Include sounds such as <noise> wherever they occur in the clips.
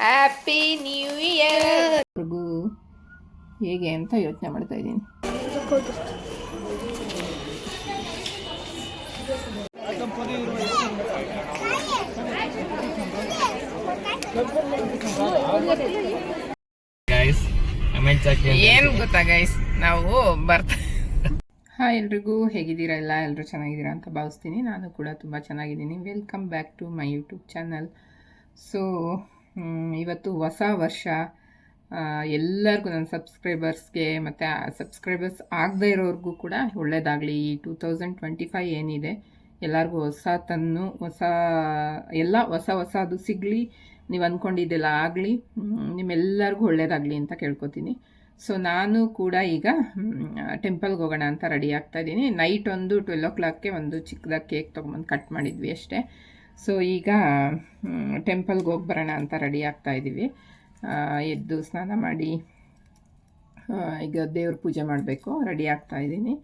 Happy new year ಹೇಗೆ ಅಂತ ಯೋಚನೆ ಮಾಡ್ತಾ ಇದ್ದೀನಿ. ಏನು ಗೊತ್ತಾ ಗೈಸ್ ನಾವು ಬರ್ತಾ ಹಾ ಎಲ್ರಿಗೂ ಹೇಗಿದ್ದೀರಾ? ಎಲ್ಲ ಎಲ್ಲರೂ ಚೆನ್ನಾಗಿದ್ದೀರಾ ಅಂತ ಭಾವಿಸ್ತೀನಿ. ನಾನು ಕೂಡ ತುಂಬ ಚೆನ್ನಾಗಿದ್ದೀನಿ. Welcome back to my YouTube channel so ಇವತ್ತು ಹೊಸ ವರ್ಷ. ಎಲ್ಲರಿಗೂ ನನ್ನ ಸಬ್ಸ್ಕ್ರೈಬರ್ಸ್ಗೆ ಮತ್ತು ಸಬ್ಸ್ಕ್ರೈಬರ್ಸ್ ಆಗದೇ ಇರೋರಿಗೂ ಕೂಡ ಒಳ್ಳೆಯದಾಗಲಿ ಈ ಟೂ ತೌಸಂಡ್ ಟ್ವೆಂಟಿ ಫೈವ್ ಏನಿದೆ, ಎಲ್ಲರಿಗೂ ಹೊಸ ತನ್ನು ಹೊಸ, ಎಲ್ಲ ಹೊಸ ಹೊಸದು ಸಿಗಲಿ. ನೀವು ಅಂದ್ಕೊಂಡಿದ್ದೆಲ್ಲ ಆಗಲಿ. ನಿಮ್ಮೆಲ್ಲರಿಗೂ ಒಳ್ಳೇದಾಗಲಿ ಅಂತ ಕೇಳ್ಕೊತೀನಿ. ಸೊ ನಾನು ಕೂಡ ಈಗ ಟೆಂಪಲ್ಗೆ ಹೋಗೋಣ ಅಂತ ರೆಡಿ ಆಗ್ತಾ ಇದ್ದೀನಿ. ನೈಟ್ ಒಂದು ಟ್ವೆಲ್ ಓ ಕ್ಲಾಕ್ಗೆ ಒಂದು ಚಿಕ್ಕದಾಗಿ ಕೇಕ್ ತೊಗೊಂಬಂದು ಕಟ್ ಮಾಡಿದ್ವಿ ಅಷ್ಟೇ. ಸೊ ಈಗ ಟೆಂಪಲ್ಗೆ ಹೋಗಿ ಬರೋಣ ಅಂತ ರೆಡಿ ಆಗ್ತಾ ಇದ್ದೀವಿ ಎದ್ದು ಸ್ನಾನ ಮಾಡಿ ಈಗ ದೇವ್ರ ಪೂಜೆ ಮಾಡಬೇಕು ರೆಡಿ ಆಗ್ತಾ ಇದ್ದೀನಿ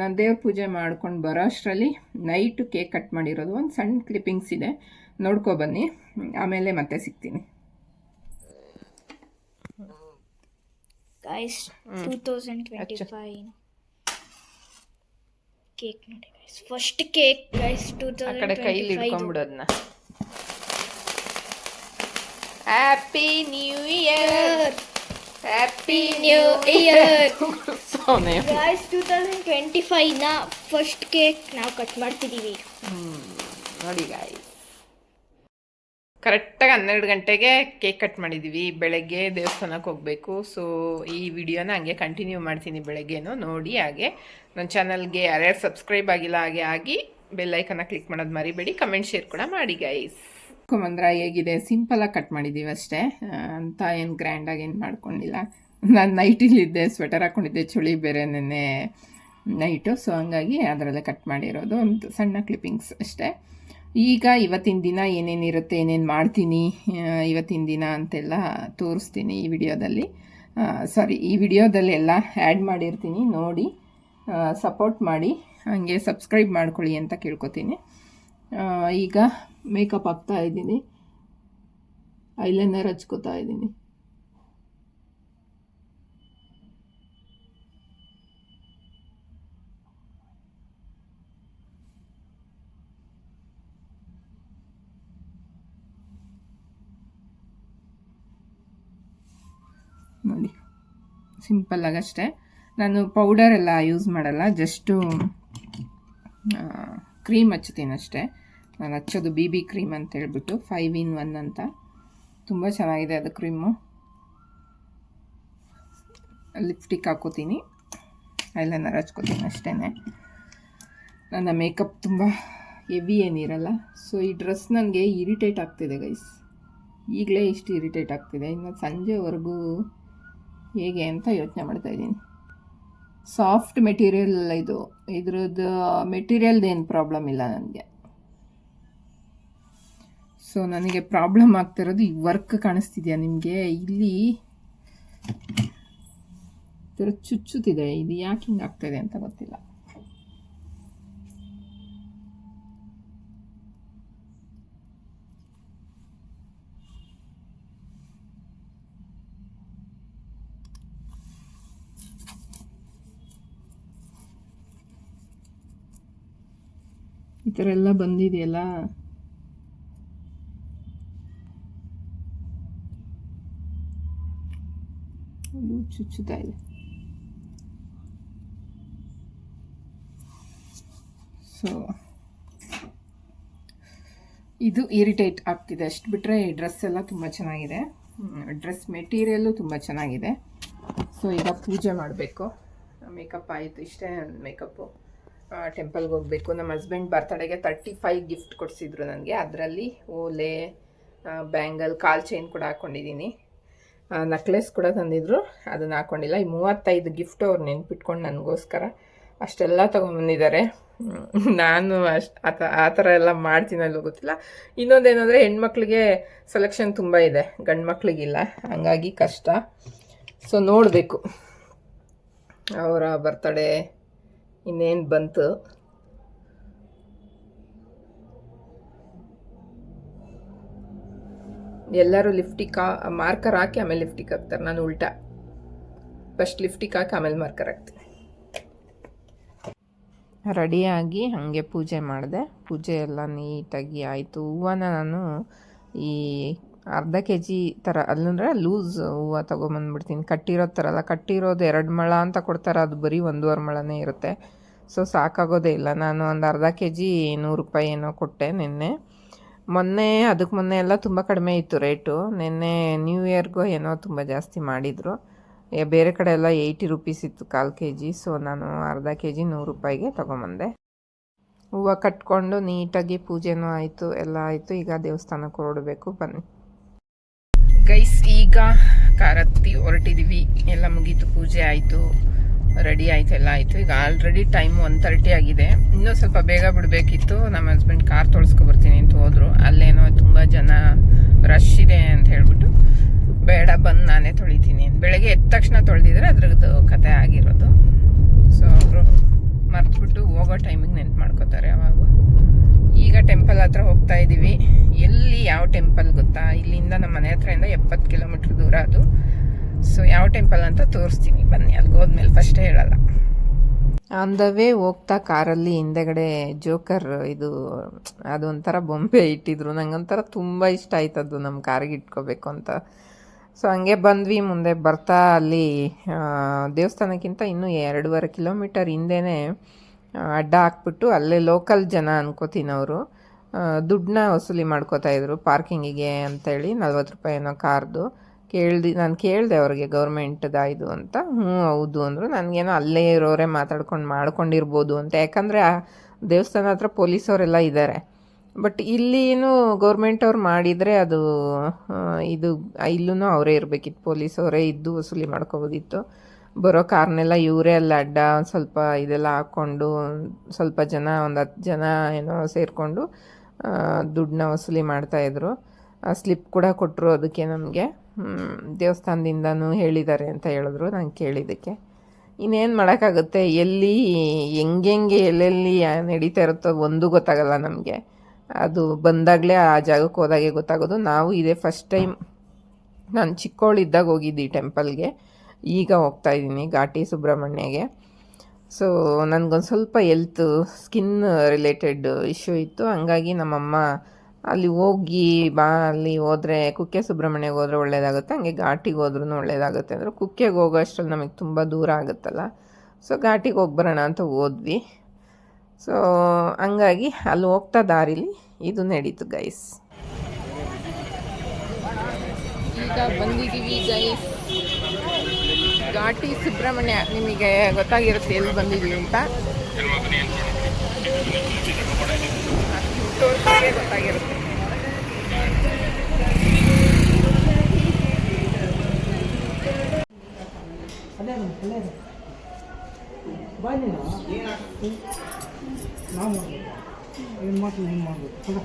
ನಾನು ದೇವ್ರ ಪೂಜೆ ಮಾಡ್ಕೊಂಡು ಬರೋ ಅಷ್ಟರಲ್ಲಿ ನೈಟು ಕೇಕ್ ಕಟ್ ಮಾಡಿರೋದು ಒಂದು ಸಣ್ಣ ಕ್ಲಿಪ್ಪಿಂಗ್ಸ್ ಇದೆ. ನೋಡ್ಕೊ ಬನ್ನಿ. ಆಮೇಲೆ ಮತ್ತೆ ಸಿಗ್ತೀನಿ. Guys 2025 ಕೇಕ್ ನೋಡಿ. ಫಸ್ಟ್ ಕೇಕ್ ಗೈಸ್ ಆ ಕಡೆ ಕೈಲಿ 2025 ಹಿಡ್ಕೊಂಡ್ಬಿಡೋದನ್ನ happy new year happy new year ಸೋನೆ. ಗೈಸ್ 2025 ನ ಫಸ್ಟ್ ಕೇಕ್ ನಾವು ಕಟ್ ಮಾಡ್ತಿದೀವಿ. ನೋಡಿ ಕರೆಕ್ಟ್ ಕರೆಕ್ಟಾಗಿ ಹನ್ನೆರಡು ಗಂಟೆಗೆ ಕೇಕ್ ಕಟ್ ಮಾಡಿದ್ದೀವಿ ಬೆಳಗ್ಗೆ ದೇವಸ್ಥಾನಕ್ಕೆ ಹೋಗಬೇಕು. ಸೊ ಈ ವಿಡಿಯೋನ ಹಂಗೆ ಕಂಟಿನ್ಯೂ ಮಾಡ್ತೀನಿ ಬೆಳಗ್ಗೆನೂ. ನೋಡಿ ಹಾಗೆ. ನನ್ನ ಚಾನಲ್ಗೆ ಯಾರ್ಯಾರು ಸಬ್ಸ್ಕ್ರೈಬ್ ಆಗಿಲ್ಲ ಹಾಗೆ ಆಗಿ ಬೆಲ್ಲೈಕನ್ನ ಕ್ಲಿಕ್ ಮಾಡೋದು ಮರಿಬೇಡಿ. ಕಮೆಂಟ್ ಶೇರ್ ಕೂಡ ಮಾಡಿ ಗೈಸ್ ಕುಮಂದ್ರ, ಹೇಗಿದೆ? ಸಿಂಪಲಾಗಿ ಕಟ್ ಮಾಡಿದ್ದೀವಿ ಅಷ್ಟೇ. ಅಂತ ಏನು ಗ್ರ್ಯಾಂಡಾಗಿ ಏನು ಮಾಡ್ಕೊಂಡಿಲ್ಲ. ನಾನು ನೈಟಿಲಿದ್ದೆ ಸ್ವೆಟರ್ ಹಾಕ್ಕೊಂಡಿದ್ದೆ ಚಳಿ ಬೇರೆ ನೆನ್ನೆ ನೈಟು ಸೊ ಹಂಗಾಗಿ ಅದರಲ್ಲೇ ಕಟ್ ಮಾಡಿರೋದು ಒಂದು ಸಣ್ಣ ಕ್ಲಿಪ್ಪಿಂಗ್ಸ್ ಅಷ್ಟೇ. ಈಗ ಇವತ್ತಿನ ದಿನ ಏನೇನಿರುತ್ತೆ ಏನೇನು ಮಾಡ್ತೀನಿ ಇವತ್ತಿನ ದಿನ ಅಂತೆಲ್ಲ ತೋರಿಸ್ತೀನಿ ಈ ವಿಡಿಯೋದಲ್ಲಿ ಸಾರಿ ಈ ವಿಡಿಯೋದಲ್ಲೆಲ್ಲ ಆ್ಯಡ್ ಮಾಡಿರ್ತೀನಿ, ನೋಡಿ. ಸಪೋರ್ಟ್ ಮಾಡಿ, ಹಾಗೆ ಸಬ್ಸ್ಕ್ರೈಬ್ ಮಾಡ್ಕೊಳ್ಳಿ ಅಂತ ಕೇಳ್ಕೊತೀನಿ. ಈಗ ಮೇಕಪ್ ಹಾಕ್ತಾ ಇದ್ದೀನಿ. ಐಲೈನರ್ ಹಚ್ಕೋತಾ ಇದ್ದೀನಿ. ನೋಡಿ ಸಿಂಪಲ್ಲಾಗಿ ಅಷ್ಟೇ ನಾನು ಪೌಡರ್ ಎಲ್ಲ ಯೂಸ್ ಮಾಡಲ್ಲ ಜಸ್ಟು ಕ್ರೀಮ್ ಹಚ್ತೀನಿ ಅಷ್ಟೇ. ನಾನು ಹಚ್ಚೋದು ಬಿ ಬಿ ಕ್ರೀಮ್ ಅಂತ ಹೇಳ್ಬಿಟ್ಟು ಫೈವ್ ಇನ್ ಒನ್ ಅಂತ. ತುಂಬ ಚೆನ್ನಾಗಿದೆ ಅದು ಕ್ರೀಮು ಲಿಪ್ಸ್ಟಿಕ್ ಹಾಕೋತೀನಿ ಐಲೈನರ್ ಹಚ್ಕೋತೀನಿ ಅಷ್ಟೇ ನನ್ನ ಮೇಕಪ್ ತುಂಬ ಹೆವಿ ಏನಿರಲ್ಲ ಸೊ ಈ ಡ್ರೆಸ್ ನನಗೆ ಇರಿಟೇಟ್ ಆಗ್ತಿದೆ ಗೈಸ್ ಈಗಲೇ ಇಷ್ಟು ಇರಿಟೇಟ್ ಆಗ್ತಿದೆ. ಇನ್ನು ಸಂಜೆವರೆಗೂ ಹೇಗೆ ಅಂತ ಯೋಚನೆ ಮಾಡ್ತಾ ಇದ್ದೀನಿ. ಸಾಫ್ಟ್ ಮೆಟೀರಿಯಲ್ ಅಲ್ಲ ಇದು. ಇದ್ರದ್ದು ಮೆಟೀರಿಯಲ್ದು ಏನು ಪ್ರಾಬ್ಲಮ್ ಇಲ್ಲ ನನಗೆ. ಸೊ ನನಗೆ ಪ್ರಾಬ್ಲಮ್ ಆಗ್ತಿರೋದು ಈ ವರ್ಕ್ ಕಾಣಿಸ್ತಿದೆಯಾ ನಿಮಗೆ? ಇಲ್ಲಿ ಥರ ಚುಚ್ಚುತ್ತಿದೆ. ಇದು ಯಾಕೆ ಹಿಂಗೆ ಆಗ್ತಾಯಿದೆ ಅಂತ ಗೊತ್ತಿಲ್ಲ. ಈ ಥರ ಎಲ್ಲ ಬಂದಿದೆಯಲ್ಲ? ಅದು ಚುಚ್ಚುತ್ತಾ ಇದೆ. ಸೊ ಇದು ಇರಿಟೇಟ್ ಆಗ್ತಿದೆ. ಅಷ್ಟು ಬಿಟ್ಟರೆ ಡ್ರೆಸ್ ಎಲ್ಲ ತುಂಬ ಚೆನ್ನಾಗಿದೆ. ಡ್ರೆಸ್ ಮೆಟೀರಿಯಲ್ಲು ತುಂಬ ಚೆನ್ನಾಗಿದೆ. ಸೊ ಈಗ ಪೂಜೆ ಮಾಡಬೇಕು. ಮೇಕಪ್ ಆಯಿತು, ಇಷ್ಟೇ ನನ್ನ ಮೇಕಪ್ಪು. ಟೆಂಪಲ್ಗೆ ಹೋಗಬೇಕು. ನಮ್ಮ ಹಸ್ಬೆಂಡ್ ಬರ್ತಡೆಗೆ ತರ್ಟಿ ಫೈವ್ ಗಿಫ್ಟ್ ಕೊಡಿಸಿದ್ರು ನನಗೆ ಅದರಲ್ಲಿ ಓಲೆ ಬ್ಯಾಂಗಲ್ ಕಾಲ್ ಚೈನ್ ಕೂಡ ಹಾಕ್ಕೊಂಡಿದ್ದೀನಿ ನಕ್ಲೆಸ್ ಕೂಡ ತಂದಿದ್ರು. ಅದನ್ನು ಹಾಕ್ಕೊಂಡಿಲ್ಲ ಈ ಮೂವತ್ತೈದು ಗಿಫ್ಟ್ ಅವ್ರು ನೆನ್ಪಿಟ್ಕೊಂಡು ನನಗೋಸ್ಕರ ಅಷ್ಟೆಲ್ಲ ತೊಗೊಂಬಂದಿದ್ದಾರೆ ನಾನು ಅಷ್ಟು, ಆ ಆ ಥರ ಎಲ್ಲ ಮಾಡ್ತೀನಲ್ಲೋ ಗೊತ್ತಿಲ್ಲ. ಇನ್ನೊಂದೇನೆಂದರೆ ಹೆಣ್ಮಕ್ಳಿಗೆ ಸೆಲೆಕ್ಷನ್ ತುಂಬ ಇದೆ. ಗಂಡು ಮಕ್ಳಿಗಿಲ್ಲ ಹಂಗಾಗಿ ಕಷ್ಟ. ಸೊ ನೋಡಬೇಕು. ಅವರ ಬರ್ತಡೇ ಇನ್ನೇನು ಬಂತು? ಎಲ್ಲರೂ ಲಿಫ್ಟಿಕ್ ಮಾರ್ಕರ್ ಹಾಕಿ ಆಮೇಲೆ ಲಿಫ್ಟಿಕ್ ಹಾಕ್ತಾರೆ. ನಾನು ಉಲ್ಟಾ. ಫಸ್ಟ್ ಲಿಫ್ಟಿಕ್ ಹಾಕಿ ಆಮೇಲೆ ಮಾರ್ಕರ್ ಹಾಕ್ತೀನಿ. ರೆಡಿಯಾಗಿ ಹಾಗೆ ಪೂಜೆ ಮಾಡಿದೆ. ಪೂಜೆ ಎಲ್ಲ ನೀಟಾಗಿ ಆಯಿತು. ಹೂವನ ನಾನು ಈ ಅರ್ಧ ಕೆ ಜಿ ಥರ ಅಲ್ಲಂದ್ರೆ ಲೂಸ್ ಹೂವು ತೊಗೊಂಬಂದ್ಬಿಡ್ತೀನಿ. ಕಟ್ಟಿರೋ ಥರ ಅಲ್ಲ, ಕಟ್ಟಿರೋದು ಎರಡು ಮಳ ಅಂತ ಕೊಡ್ತಾರೆ, ಅದು ಬರೀ ಒಂದೂವರೆ ಮಳನೇ ಇರುತ್ತೆ. ಸೊ ಸಾಕಾಗೋದೇ ಇಲ್ಲ. ನಾನು ಒಂದು ಅರ್ಧ ಕೆ ಜಿ ನೂರು ರೂಪಾಯಿ ಏನೋ ಕೊಟ್ಟೆ ನಿನ್ನೆ. ಮೊನ್ನೆ ಅದಕ್ಕೆ ಮೊನ್ನೆ ಎಲ್ಲ ತುಂಬ ಕಡಿಮೆ ಇತ್ತು ರೇಟು. ನಿನ್ನೆ ನ್ಯೂ ಇಯರ್ಗೂ ಏನೋ ತುಂಬ ಜಾಸ್ತಿ ಮಾಡಿದರು. ಬೇರೆ ಕಡೆ ಎಲ್ಲ ಏಯ್ಟಿ ರುಪೀಸ್ ಇತ್ತು ಕಾಲು ಕೆ ಜಿ ಸೊ ನಾನು ಅರ್ಧ ಕೆ ಜಿ ನೂರು ರೂಪಾಯಿಗೆ ತೊಗೊಂಬಂದೆ. ಹೂವು ಕಟ್ಕೊಂಡು ನೀಟಾಗಿ ಪೂಜೆನೂ ಆಯಿತು, ಎಲ್ಲ ಆಯಿತು. ಈಗ ದೇವಸ್ಥಾನಕ್ಕೆ ಹೊರಡಬೇಕು. ಬನ್ನಿ. ಗೈಸ್ ಈಗ ಕಾರತ್ತಿ ಹೊರಟಿದ್ದೀವಿ ಎಲ್ಲ ಮುಗೀತು, ಪೂಜೆ ಆಯಿತು, ರೆಡಿ ಆಯಿತು, ಎಲ್ಲ ಆಯಿತು. ಈಗ ಆಲ್ರೆಡಿ ಟೈಮ್ ಒನ್ ತರ್ಟಿ ಆಗಿದೆ. ಇನ್ನೂ ಸ್ವಲ್ಪ ಬೇಗ ಬಿಡಬೇಕಿತ್ತು. ನಮ್ಮ ಹಸ್ಬೆಂಡ್ ಕಾರ್ ತೊಳ್ಸ್ಕೊ ಬರ್ತೀನಿ ಅಂತ ಹೋದರು. ಅಲ್ಲೇನೋ ತುಂಬ ಜನ ರಶ್ ಇದೆ ಅಂತ ಹೇಳ್ಬಿಟ್ಟು, ಬೇಡ, ಬಂದು ನಾನೇ ತೊಳಿತೀನಿ. ಬೆಳಗ್ಗೆ ಎದ್ದ ತಕ್ಷಣ ತೊಳೆದಿದ್ರೆ ಅದ್ರದ್ದು ಕತೆ ಆಗಿರೋದು. ಸೊ ಅವರು ಮರ್ತುಬಿಟ್ಟು ಹೋಗೋ ಟೈಮಿಗೆ ನೆನ್ಪು ಮಾಡ್ಕೋತಾರೆ ಈಗ ಟೆಂಪಲ್ ಹತ್ರ ಹೋಗ್ತಾ ಇದ್ದೀವಿ ಎಲ್ಲಿ ಯಾವ ಟೆಂಪಲ್ ಗೊತ್ತಾ? ಇಲ್ಲಿಂದ ನಮ್ಮ ಮನೆ ಹತ್ರದಿಂದ ಎಪ್ಪತ್ತು ಕಿಲೋಮೀಟ್ರ್ ದೂರ ಅದು. ಸೊ ಯಾವ ಟೆಂಪಲ್ ಅಂತ ತೋರಿಸ್ತೀನಿ. ಬನ್ನಿ, ಅಲ್ಲಿಗೆ ಹೋದ್ಮೇಲೆ ಫಸ್ಟೇ ಹೇಳಲ್ಲ. ಆನ್ ದ ವೇ ಹೋಗ್ತಾ ಕಾರಲ್ಲಿ ಹಿಂದೆಗಡೆ ಜೋಕರ್ ಇದು ಅದೊಂಥರ ಬೊಂಬೆ ಇಟ್ಟಿದ್ರು. ನಂಗೊಂಥರ ತುಂಬ ಇಷ್ಟ ಆಯ್ತದ್ದು ನಮ್ಮ ಕಾರಿಗೆ ಇಟ್ಕೋಬೇಕು ಅಂತ. ಸೊ ಹಂಗೆ ಬಂದ್ವಿ. ಮುಂದೆ ಬರ್ತಾ ಅಲ್ಲಿ ದೇವಸ್ಥಾನಕ್ಕಿಂತ ಇನ್ನೂ ಎರಡೂವರೆ ಕಿಲೋಮೀಟರ್ ಹಿಂದೆನೇ ಅಡ್ಡ ಹಾಕ್ಬಿಟ್ಟು ಅಲ್ಲೇ ಲೋಕಲ್ ಜನ ಅನ್ಕೋತೀನಿ ಅವರು. ದುಡ್ಡನ್ನ ವಸೂಲಿ ಮಾಡ್ಕೋತಾ ಇದ್ರು ಪಾರ್ಕಿಂಗಿಗೆ ಅಂತೇಳಿ ನಲ್ವತ್ತು ರೂಪಾಯಿ ಏನೋ ಕಾರ್ದು. ಕೇಳ್ದು, ನಾನು ಕೇಳಿದೆ ಅವ್ರಿಗೆ ಗೌರ್ಮೆಂಟ್ದ ಇದು ಅಂತ. ಹ್ಞೂ, ಹೌದು ಅಂದರು. ನನಗೇನೋ ಅಲ್ಲೇ ಇರೋರೇ ಮಾತಾಡ್ಕೊಂಡು ಮಾಡ್ಕೊಂಡಿರ್ಬೋದು ಅಂತ. ಯಾಕಂದರೆ ಆ ದೇವಸ್ಥಾನ ಹತ್ರ ಪೊಲೀಸವರೆಲ್ಲ ಇದ್ದಾರೆ ಬಟ್ ಇಲ್ಲಿನೂ ಗೌರ್ಮೆಂಟ್ ಅವ್ರು ಮಾಡಿದರೆ ಅದು ಇದು ಇಲ್ಲೂ ಅವರೇ ಇರಬೇಕಿತ್ತು. ಪೊಲೀಸ್ ಅವರೇ ಇದ್ದು ವಸೂಲಿ ಮಾಡ್ಕೋಬೋದಿತ್ತು. ಬರೋ ಕಾರ್ನೆಲ್ಲ ಇವರೇ ಅಲ್ಲಿ. ಅಡ್ಡ ಒಂದು ಸ್ವಲ್ಪ ಇದೆಲ್ಲ ಹಾಕ್ಕೊಂಡು ಸ್ವಲ್ಪ ಜನ, ಒಂದು ಹತ್ತು ಜನ ಏನೋ ಸೇರಿಕೊಂಡು ದುಡ್ಡನ್ನ ವಸೂಲಿ ಮಾಡ್ತಾಯಿದ್ರು ಸ್ಲಿಪ್ ಕೂಡ ಕೊಟ್ಟರು ಅದಕ್ಕೆ ನಮಗೆ. ದೇವಸ್ಥಾನದಿಂದನೂ ಹೇಳಿದ್ದಾರೆ ಅಂತ ಹೇಳಿದ್ರು, ನಾನು ಕೇಳಿದ್ದಕ್ಕೆ. ಇನ್ನೇನು ಮಾಡೋಕ್ಕಾಗುತ್ತೆ? ಎಲ್ಲಿ, ಹೆಂಗೆಂಗೆ ಎಲ್ಲೆಲ್ಲಿ ನಡೀತಾ ಇರುತ್ತೋ ಒಂದು ಗೊತ್ತಾಗಲ್ಲ ನಮಗೆ. ಅದು ಬಂದಾಗಲೇ ಆ ಜಾಗಕ್ಕೆ ಹೋದಾಗೆ ಗೊತ್ತಾಗೋದು. ನಾವು ಇದೇ ಫಸ್ಟ್ ಟೈಮ್ ನಾನು ಚಿಕ್ಕವಳಿದ್ದಾಗ ಹೋಗಿದ್ದೆ ಈ ಟೆಂಪಲ್ಗೆ ಈಗ ಹೋಗ್ತಾ ಇದ್ದೀನಿ ಘಾಟಿ ಸುಬ್ರಹ್ಮಣ್ಯಗೆ. ಸೊ ನನಗೊಂದು ಸ್ವಲ್ಪ ಎಲ್ತ್ ಸ್ಕಿನ್ ರಿಲೇಟೆಡ್ ಇಶ್ಯೂ ಇತ್ತು. ಹಂಗಾಗಿ ನಮ್ಮಮ್ಮ ಅಲ್ಲಿ ಹೋಗಿ ಬಾ, ಅಲ್ಲಿ ಹೋದರೆ ಕುಕ್ಕೆ ಸುಬ್ರಹ್ಮಣ್ಯಗೆ ಹೋದರೆ ಒಳ್ಳೆಯದಾಗುತ್ತೆ ಹಂಗೆ ಘಾಟಿಗೆ ಹೋದ್ರೂ ಒಳ್ಳೇದಾಗುತ್ತೆ. ಅಂದರೆ ಕುಕ್ಕೆಗೆ ಹೋಗೋ ಅಷ್ಟರಲ್ಲಿ ನಮಗೆ ತುಂಬ ದೂರ ಆಗುತ್ತಲ್ಲ. ಸೊ ಘಾಟಿಗೆ ಹೋಗಿ ಬರೋಣ ಅಂತ ಹೋದ್ವಿ. ಸೊ ಹಂಗಾಗಿ ಅಲ್ಲಿ ಹೋಗ್ತಾ ದಾರಿಲಿ ಇದು ನಡೀತು ಗೈಸ್ ಈಗ ಬಂದಿದ್ದೀವಿ ಗೈಸ್ ಘಾಟಿ ಸುಬ್ರಹ್ಮಣ್ಯ ನಿಮಗೆ ಗೊತ್ತಾಗಿರುತ್ತೆ ಎಲ್ಲಿ ಬಂದಿದ್ದೀವಿ ಅಂತ. ತೋರ್ಸಿದ್ರೆ ನಾವು ಏನು ಮಾಡ್ತೀವಿ ಏನು ಮಾಡ್ಬೇಕು?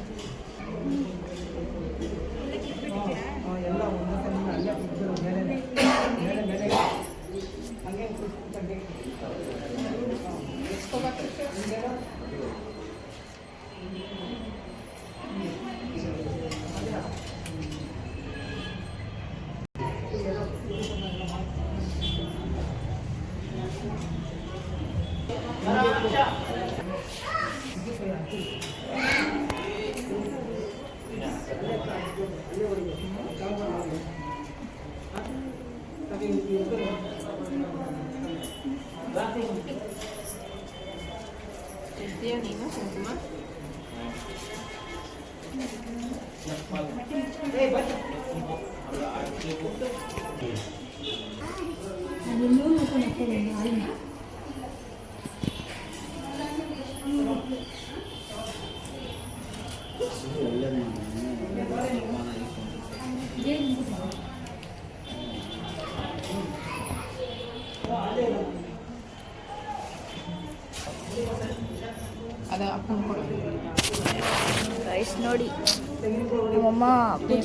ನೀನು ಕುಂಕುಮ ಅದ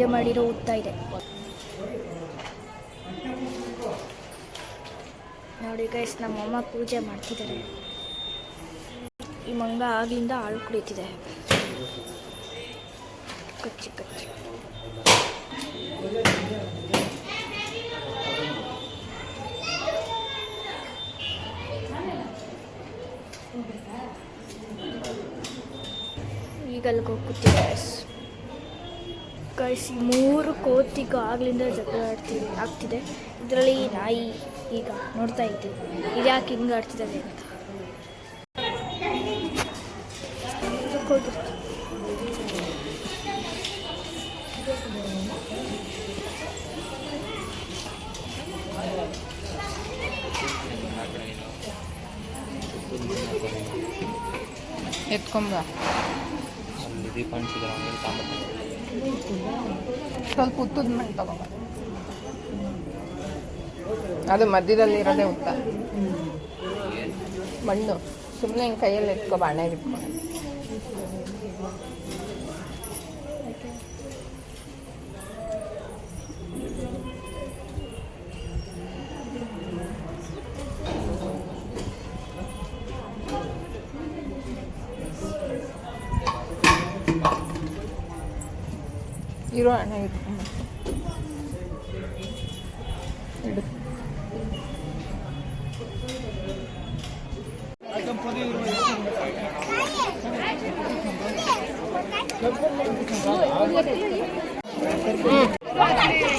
ಪೂಜೆ ಮಾಡಿರೋ ಉತ್ತಾ ಇದೆ. ನೋಡಿ ಗೈಸ್ ನಮ್ಮಮ್ಮ ಪೂಜೆ ಮಾಡ್ತಿದ್ದಾರೆ. ಈ ಮಂಗ ಆಗಿಂದ ಹಾಳು ಕುಡಿತಿದೆ. ಕಚ್ಚಿ ಕಚ್ಚಿ. ಈಗ ಈ ಮೂರು ಕೋತಿಗೂ ಆಗ್ಲಿಂದ ಜಗಳ ಆಡ್ತೀವಿ ಆಗ್ತಿದೆ. ಇದರಲ್ಲಿ ನಾಯಿ ಈಗ ನೋಡ್ತಾ ಇದ್ದೀವಿ ಇದು ಯಾಕೆ ಹಿಂಗೆ ಆಡ್ತಿದ್ದಾರೆ ಅಂತ. ಹೋಗಿರ್ತೀವಿ ಎತ್ಕೊಂಬ ಅಲ್ಲಿ ದೀಪ ಅನ್ಸಿದ್ರೆ ತಾಂಬರ್ತೀನಿ ಸ್ವಲ್ಪ ಉತ್ತದ ಮಣ್ಣು ತಗೊಂಬ ಅದು ಮಧ್ಯದಲ್ಲಿ ಇರೋದೇ ಉತ್ತ. ಮಣ್ಣು. ಸುಮ್ಮನೆ ಹಿಂಗೆ ಕೈಯಲ್ಲಿ ಎತ್ಕೊ ಬಾಣೆ ಇಟ್ಕೊ ಹಣ ಇಡು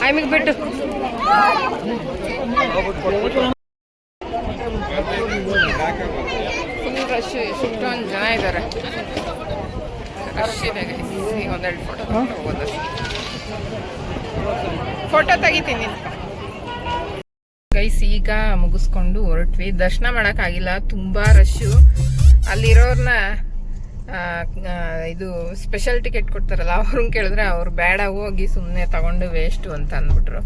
ಆಮೇಲೆ ಬಿಟ್ಟು ಫುಲ್ ರಶ್ ಎಷ್ಟೊಂದು ಜನ ಇದ್ದಾರೆ ರಶ್ ಇದೆ. ಒಂದೆರಡು ಫೋಟೋ ಹೋಗೋದಷ್ಟು ಫೋಟೋ ತೆಗಿತೀನಿ. ಗೈಸ್ ಈಗ ಮುಗಿಸ್ಕೊಂಡು ಹೊರಟ್ವಿ. ದರ್ಶನ ಮಾಡೋಕ್ಕಾಗಿಲ್ಲ ತುಂಬ ರಶ್ಶು ಅಲ್ಲಿರೋರ್ನ ಇದು ಸ್ಪೆಷಲ್ ಟಿಕೆಟ್ ಕೊಡ್ತಾರಲ್ಲ, ಅವ್ರನ್ನ ಕೇಳಿದ್ರೆ ಅವ್ರು ಬೇಡ, ಹೋಗಿ ಸುಮ್ಮನೆ ತಗೊಂಡು ವೇಸ್ಟು ಅಂತ ಅಂದ್ಬಿಟ್ರು.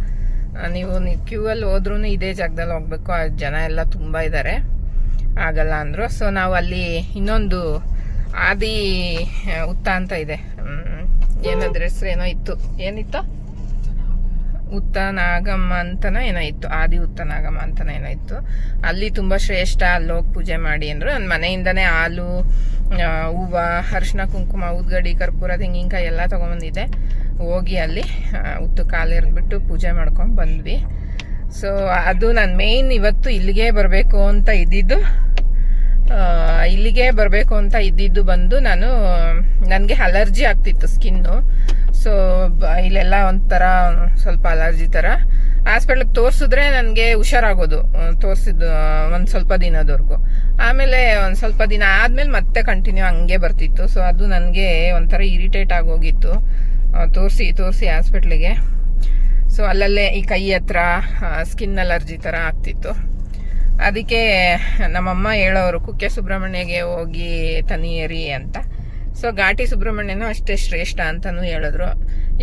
ನೀವು ನೀವು ಕ್ಯೂ ಅಲ್ಲಿ ಹೋದ್ರೂ ಇದೇ ಜಾಗದಲ್ಲಿ ಹೋಗ್ಬೇಕು. ಆ ಜನ ಎಲ್ಲ ತುಂಬ ಇದ್ದಾರೆ ಆಗಲ್ಲ ಅಂದರು. ಸೊ ನಾವು ಅಲ್ಲಿ ಇನ್ನೊಂದು ಆದಿ ಉತ್ತ ಅಂತ ಇದೆ. ಏನಾದ್ರೆ ಏನೋ ಇತ್ತು. ಏನಿತ್ತು? ಉತ್ತ ನಾಗಮ್ಮ ಅಂತನ ಏನೋ ಇತ್ತು ಆದಿ ಉತ್ತ ನಾಗಮ್ಮ ಅಂತನ ಏನೋ ಅಲ್ಲಿ ತುಂಬಾ ಶ್ರೇಷ್ಠ, ಅಲ್ಲಿ ಹೋಗಿ ಪೂಜೆ ಮಾಡಿ ಅಂದ್ರು. ನನ್ನ ಮನೆಯಿಂದನೇ ಹಾಲು ಹೂವ ಅರಿಶಿನ ಕುಂಕುಮ, ಉದ್ಗಡಿ, ಕರ್ಪೂರ, ತೆಂಗಿನಕಾಯಿ ಎಲ್ಲ ತಗೊಂಬಂದಿದ್ದೆ. ಹೋಗಿ ಅಲ್ಲಿ ಉತ್ತು ಇರ್ಬಿಟ್ಟು ಪೂಜೆ ಮಾಡ್ಕೊಂಡು ಬಂದ್ವಿ. ಸೊ ಅದು ನಾನು ಮೇಯ್ನ್ ಇವತ್ತು ಇಲ್ಲಿಗೆ ಬರಬೇಕು ಅಂತ ಇದ್ದಿದ್ದು. ಇಲ್ಲಿಗೆ ಬರಬೇಕು ಅಂತ ಇದ್ದಿದ್ದು ಬಂದು ನಾನು, ನನಗೆ ಅಲರ್ಜಿ ಆಗ್ತಿತ್ತು ಸ್ಕಿನ್ನು ಸೊ ಇಲ್ಲೆಲ್ಲ ಒಂಥರ ಸ್ವಲ್ಪ ಅಲರ್ಜಿ ಥರ. ಹಾಸ್ಪಿಟ್ಲಿಗೆ ತೋರಿಸಿದ್ರೆ ನನಗೆ ಹುಷಾರಾಗೋದು. ತೋರಿಸಿದ್ದು ಒಂದು ಸ್ವಲ್ಪ ದಿನದವರೆಗೂ. ಆಮೇಲೆ ಒಂದು ಸ್ವಲ್ಪ ದಿನ ಆದಮೇಲೆ ಮತ್ತೆ ಕಂಟಿನ್ಯೂ ಹಂಗೆ ಬರ್ತಿತ್ತು. ಸೊ ಅದು ನನಗೆ ಒಂಥರ ಇರಿಟೇಟ್ ಆಗೋಗಿತ್ತು ತೋರಿಸಿ ತೋರಿಸಿ ಹಾಸ್ಪಿಟ್ಲಿಗೆ ಸೊ ಅಲ್ಲಲ್ಲೇ ಈ ಕೈ ಹತ್ರ ಸ್ಕಿನ್ ಅಲರ್ಜಿ ಥರ ಆಗ್ತಿತ್ತು. ಅದಕ್ಕೆ ನಮ್ಮಮ್ಮ ಹೇಳೋರು ಕುಕ್ಕೆ ಸುಬ್ರಹ್ಮಣ್ಯಗೆ ಹೋಗಿ ತನಿಯರಿ ಅಂತ. ಸೊ ಘಾಟಿ ಸುಬ್ರಹ್ಮಣ್ಯನೂ ಅಷ್ಟೇ ಶ್ರೇಷ್ಠ ಅಂತಲೂ ಹೇಳಿದ್ರು.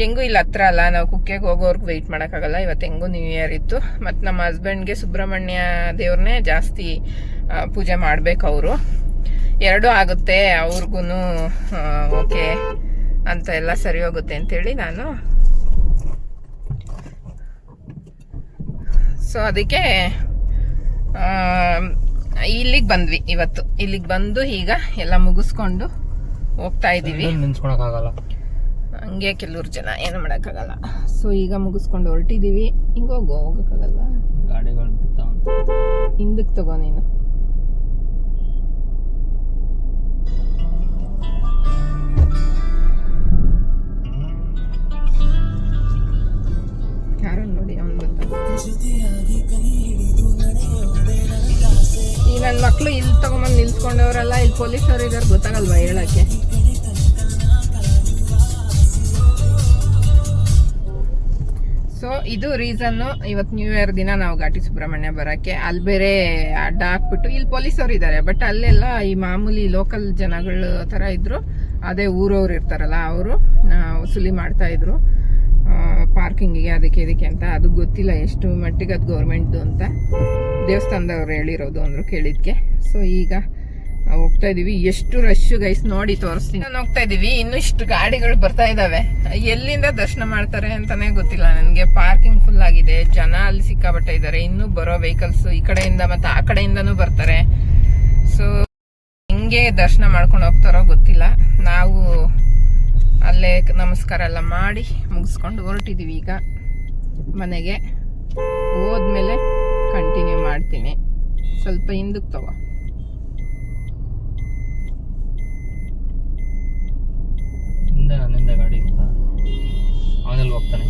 ಹೆಂಗೂ ಇಲ್ಲಿ ಹತ್ರ ಅಲ್ಲ, ನಾವು ಕುಕ್ಕೆಗೆ ಹೋಗೋರ್ಗು ವೆಯ್ಟ್ ಮಾಡೋಕ್ಕಾಗಲ್ಲ. ಇವತ್ತು ಹೆಂಗೂ ನ್ಯೂ ಇಯರ್ ಇತ್ತು. ಮತ್ತು ನಮ್ಮ ಹಸ್ಬೆಂಡ್ಗೆ ಸುಬ್ರಹ್ಮಣ್ಯ ದೇವ್ರನ್ನೇ ಜಾಸ್ತಿ ಪೂಜೆ ಮಾಡಬೇಕು ಅವರು. ಎರಡೂ ಆಗುತ್ತೆ ಅವ್ರಿಗೂ ಓಕೆ ಅಂತ ಎಲ್ಲ ಸರಿ ಹೋಗುತ್ತೆ ಅಂತೇಳಿ ನಾನು. ಸೊ ಅದಕ್ಕೆ ಇಲ್ಲಿಗೆ ಬಂದ್ವಿ ಇವತ್ತು. ಇಲ್ಲಿಗೆ ಬಂದು ಈಗ ಎಲ್ಲ ಮುಗಿಸ್ಕೊಂಡು ಹೋಗ್ತಾ ಇದ್ದೀವಿ. ನಿಂತ್ಕೊಳಕ್ಕಾಗಲ್ಲ ಹಂಗೆ ಕೆಲವ್ರು ಜನ ಏನು ಮಾಡೋಕ್ಕಾಗಲ್ಲ. ಸೊ ಈಗ ಮುಗಿಸ್ಕೊಂಡು ಹೊರಟಿದ್ದೀವಿ ಹಿಂಗೆ ಹೋಗೋ ಹೋಗೋಕ್ಕಾಗಲ್ಲ ಗಾಡಿಗಳು ಹಿಂದಕ್ಕೆ ತಗೋ ನೀನು. ಯಾರನ್ನ ನೋಡಿ ಅವನು ಬಂದ ಈ ನನ್ನ ಮಕ್ಕಳು ಇಲ್ಲಿ ತಗೊಂಬಂದು ನಿಲ್ಸ್ಕೊಂಡವ್ರಲ್ಲ ಇಲ್ಲಿ ಪೊಲೀಸರು ಇದಾರೆ ಗೊತ್ತಾಗಲ್ವಾ ಹೇಳಕ್ಕೆ? ಸೊ, ಇದು ರೀಸನ್ನು ಇವತ್ತು ನ್ಯೂ ಇಯರ್ ದಿನ ನಾವು ಘಾಟಿ ಸುಬ್ರಹ್ಮಣ್ಯ ಬರೋಕ್ಕೆ. ಅಲ್ಲಿ ಬೇರೆ ಅಡ್ಡ ಹಾಕ್ಬಿಟ್ಟು, ಇಲ್ಲಿ ಪೊಲೀಸವ್ರು ಇದ್ದಾರೆ ಬಟ್ ಅಲ್ಲೆಲ್ಲ ಈ ಮಾಮೂಲಿ ಲೋಕಲ್ ಜನಗಳು ಥರ ಇದ್ದರು ಅದೇ ಊರವ್ರು ಇರ್ತಾರಲ್ಲ ಅವರು ವಸೂಲಿ ಮಾಡ್ತಾ ಇದ್ರು. ಪಾರ್ಕಿಂಗಿಗೆ ಅದಕ್ಕೆ ಇದಕ್ಕೆ ಅಂತ. ಅದು ಗೊತ್ತಿಲ್ಲ ಎಷ್ಟು ಮಟ್ಟಿಗೆ ಅದು ಗೌರ್ಮೆಂಟ್ದು ಅಂತ. ದೇವಸ್ಥಾನದವ್ರು ಹೇಳಿರೋದು ಅಂದರು ಕೇಳಿದ್ಕೆ. ಸೊ ಈಗ ಹೋಗ್ತಾ ಇದೀವಿ. ಎಷ್ಟು ರಶ್ ಗೈಸ್ ನೋಡಿ ತೋರಿಸ್ತೀನಿ. ನಾನು ಹೋಗ್ತಾ ಇದೀವಿ. ಇನ್ನು ಇಷ್ಟು ಗಾಡಿಗಳು ಬರ್ತಾ ಇದಾವೆ. ಎಲ್ಲಿಂದ ದರ್ಶನ ಮಾಡ್ತಾರೆ ಅಂತಾನೆ ಗೊತ್ತಿಲ್ಲ ನನಗೆ. ಪಾರ್ಕಿಂಗ್ ಫುಲ್ ಆಗಿದೆ. ಜನ ಅಲ್ಲಿ ಸಿಕ್ಕಾಬಟ್ಟೆ ಇದ್ದಾರೆ ಇನ್ನೂ ಬರೋ ವೆಹಿಕಲ್ಸ್ ಈ ಕಡೆಯಿಂದ ಮತ್ತೆ ಆ ಕಡೆಯಿಂದನೂ ಬರ್ತಾರೆ. ಸೊ ಹೆಂಗೆ ದರ್ಶನ ಮಾಡ್ಕೊಂಡು ಹೋಗ್ತಾರೋ ಗೊತ್ತಿಲ್ಲ. ನಾವು ಅಲ್ಲೇ ನಮಸ್ಕಾರ ಎಲ್ಲ ಮಾಡಿ ಮುಗಿಸ್ಕೊಂಡು ಹೊರಟಿದೀವಿ ಈಗ. ಮನೆಗೆ ಹೋದ್ಮೇಲೆ ಕಂಟಿನ್ಯೂ ಮಾಡ್ತೀನಿ. ಸ್ವಲ್ಪ ಹಿಂದಕ್ಕೆ ತಗೋ. ಮುಂದೆ ನನ್ನಿಂದ ಗಾಡಿ ಇಲ್ಲ. ಅವನಲ್ಲಿ ಹೋಗ್ತಾನೆ.